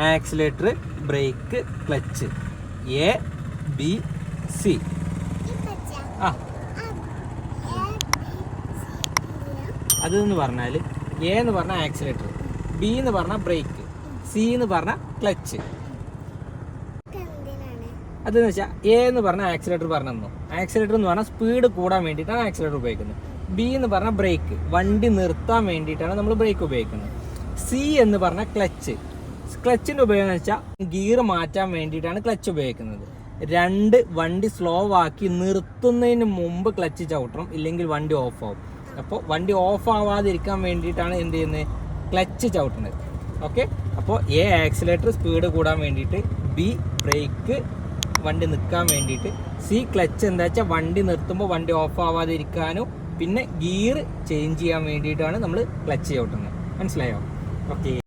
Accelerator brake clutch. A B C. ആ. അത് എന്ന് പറഞ്ഞാൽ എ എന്ന് പറഞ്ഞാൽ ആക്സിലേറ്റർ ബി എന്ന് പറഞ്ഞാൽ ബ്രേക്ക് സി എന്ന് പറഞ്ഞാൽ ക്ലച്ച്. അതെന്ന് വെച്ചാൽ എ എന്ന് പറഞ്ഞാൽ ആക്സിലേറ്റർ പറഞ്ഞു ആക്സിലേറ്റർ എന്ന് പറഞ്ഞാൽ സ്പീഡ് കൂടാൻ വേണ്ടിയിട്ടാണ് ആക്സിലേറ്റർ ഉപയോഗിക്കുന്നത്. ബി എന്ന് പറഞ്ഞാൽ ബ്രേക്ക് വണ്ടി നിർത്താൻ വേണ്ടിയിട്ടാണ് നമ്മൾ ബ്രേക്ക് ഉപയോഗിക്കുന്നത്. സി എന്ന് പറഞ്ഞാൽ ക്ലച്ച് ക്ലച്ചിന്റെ ഉപയോഗം വെച്ചാൽ ഗിയർ മാറ്റാൻ വേണ്ടിയിട്ടാണ് ക്ലച്ച് ഉപയോഗിക്കുന്നത്. രണ്ട് വണ്ടി സ്ലോ ആക്കി നിർത്തുന്നതിന് മുമ്പ് ക്ലച്ച് ചവിട്ടണം ഇല്ലെങ്കിൽ വണ്ടി ഓഫ് ആവും. അപ്പോൾ വണ്ടി ഓഫ് ആവാതിരിക്കാൻ വേണ്ടിയിട്ടാണ് എന്ത് ചെയ്യുന്നത് ക്ലച്ച് ചവിട്ടുന്നത്. ഓക്കെ അപ്പോൾ എ ആക്സിലേറ്റർ സ്പീഡ് കൂടാൻ വേണ്ടിയിട്ട് ബി ബ്രേക്ക് വണ്ടി നിൽക്കാൻ വേണ്ടിയിട്ട് സി ക്ലച്ച് എന്താ വെച്ചാൽ വണ്ടി നിർത്തുമ്പോൾ വണ്ടി ഓഫ് ആവാതിരിക്കാനും പിന്നെ ഗിയർ ചേഞ്ച് ചെയ്യാൻ വേണ്ടിയിട്ടാണ് നമ്മൾ ക്ലച്ച് ചവിട്ടുന്നത്. മനസ്സിലായോ? ഓക്കെ